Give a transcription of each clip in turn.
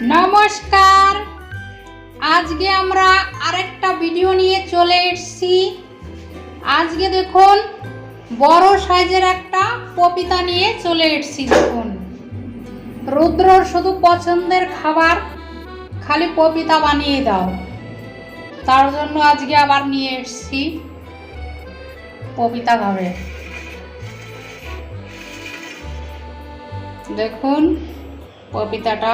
নমস্কার। আজকে আমরা আরেকটা ভিডিও নিয়ে চলে এসেছি। আজকে দেখুন, বড় সাইজের একটা পপিতা নিয়ে চলে এসেছি, দেখুন। রুদ্রর শুধু পছন্দের খাবার, খালি পপিতা বানিয়ে দাও। তার জন্য আজকে আবার নিয়ে এসেছি পপিতা খাবে। দেখুন, পপিতাটা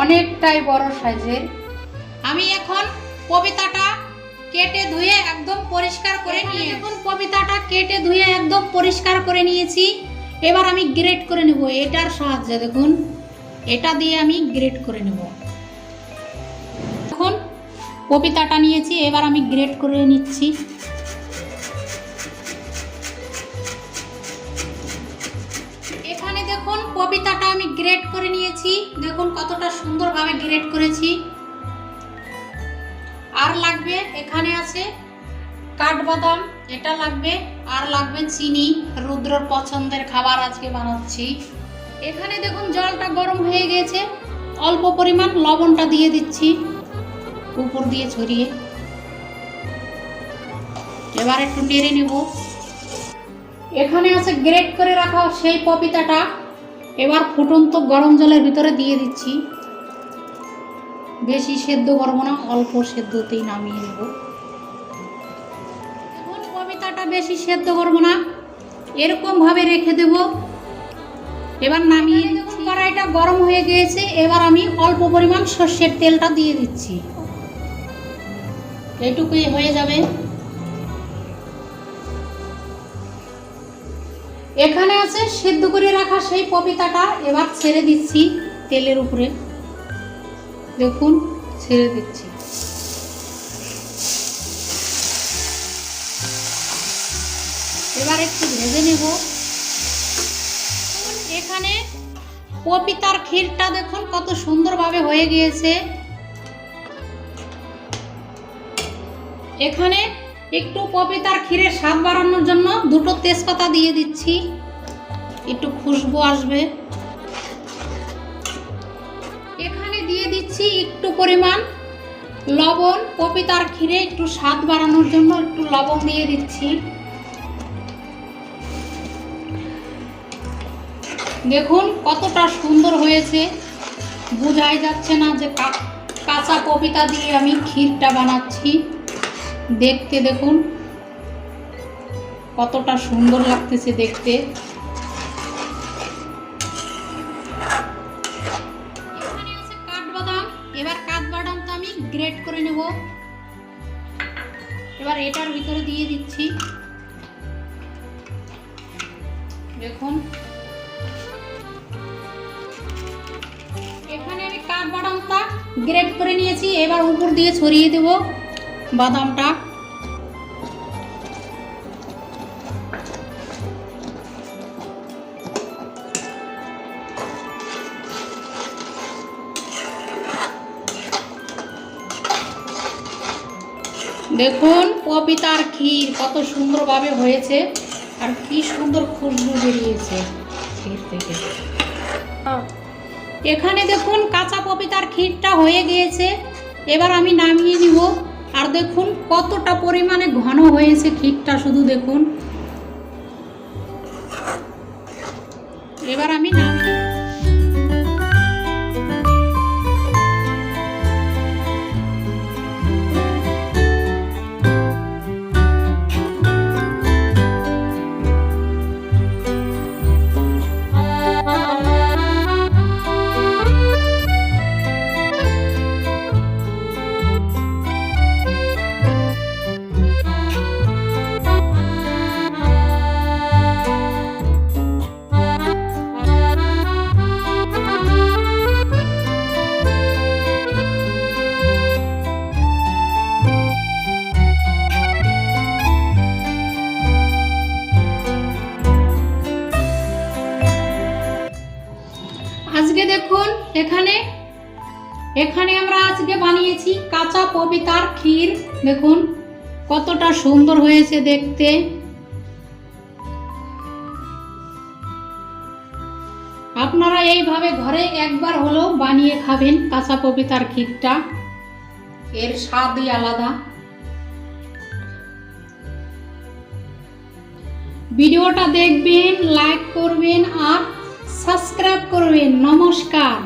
অনেকটাই বড় সাইজের আমি এখন পপিতাটা কেটে ধুয়ে একদম পরিষ্কার করে নিয়ে এখন পপিতাটা কেটে ধুয়ে একদম পরিষ্কার করে নিয়েছি। এবার আমি গ্রেট করে নেব এটার সাহায্যে দেখুন। এটা দিয়ে আমি গ্রেট করে নেব। এখন পপিতাটা নিয়েছি এবার আমি গ্রেট করে নিচ্ছি। গ্রেট করে নিয়েছি। দেখুন কতটা সুন্দরভাবে গ্রেট করেছি। আর লাগবে, এখানে আছে কাঠবাদাম, এটা লাগবে, আর লাগবে চিনি। রুদ্রর পছন্দের খাবার আজকে বানাচ্ছি। এখানে দেখুন জলটা গরম হয়ে গেছে। অল্প পরিমাণ লবণটা দিয়ে দিচ্ছি উপর দিয়ে ছড়িয়ে। এবার একটু নেড়ে নেব। এখানে আছে গ্রেট করে রাখা সেই পপিতাটা। এবার ফুটন্ত গরম জলের ভিতরে দিয়ে দিচ্ছি। বেশি সেদ্ধ করব না, অল্প সেদ্ধতেই নামিয়ে নেব। এখন পপিতাটা বেশি সেদ্ধ করব না এরকমভাবে রেখে দেব। এবার নামিয়ে দেখুন কড়াইটা গরম হয়ে গিয়েছে, এবার আমি অল্প পরিমাণ সর্ষের তেলটা দিয়ে দিচ্ছি। এইটুকুই হয়ে যাবে। এখানে আছে সেদ্ধ করে রাখা সেই পপিতাটা। এবার ছেড়ে দিচ্ছি তেলের উপরে। দেখুন, ছেড়ে দিচ্ছি। এবার একটু ভেজে নেব। এখানে পপিতার ক্ষীরটা দেখুন কত সুন্দরভাবে হয়ে গিয়েছে। এখানে একটু পপিতার ক্ষীরের স্বাদ বাড়ানোর জন্য দুটো তেজপাতা দিয়ে দিচ্ছি। একটু খুশবু আসবে। এখানে দিয়ে দিচ্ছি একটু পরিমাণ লবণ। পপিতার ক্ষীরে একটু স্বাদ বাড়ানোর জন্য একটু লবণ দিয়ে দিচ্ছি। দেখুন কতটা সুন্দর হয়েছে। বোঝাই যাচ্ছে না যে কাঁচা পপিতা দিয়ে আমি ক্ষীরটা বানাচ্ছি। দেখতে দেখুন। কতটা সুন্দর লাগতেছে দেখতে। কাঠবাদাম এবার কাঠবাদামটা আমি গ্রেট করে নেব। এবার এটার ভিতরে দিয়ে দিচ্ছি। দেখুন। এখানে আমি কাঠবাদামটা গ্রেট করে নিয়েছি। এবার উপর দিয়ে ছড়িয়ে দেব। বাদামটা। দেখুন পপিতার ক্ষীর কত সুন্দরভাবে হয়েছে আর কি সুন্দর খুশবু বেরিয়েছে ক্ষীর থেকে। এখানে দেখুন কাঁচা পপিতার ক্ষীরটা হয়ে গিয়েছে। এবার আমি নামিয়ে নিব। আর দেখুন কতটা পরিমাণে ঘন হয়েছে ক্ষীরটা শুধু দেখুন। এবার আমি নামিয়ে এখানে এখানে আমরা আজকে বানিয়েছি কাঁচা পপিতার ক্ষীর। দেখুন, কতটা সুন্দর হয়েছে দেখতে। আপনারা এইভাবে ঘরে একবার হলেও বানিয়ে খাবেন কাঁচা পপিতার ক্ষীরটা। এর স্বাদই আলাদা। ভিডিওটা দেখবেন লাইক করবেন আর সাবস্ক্রাইব করবেন। নমস্কার।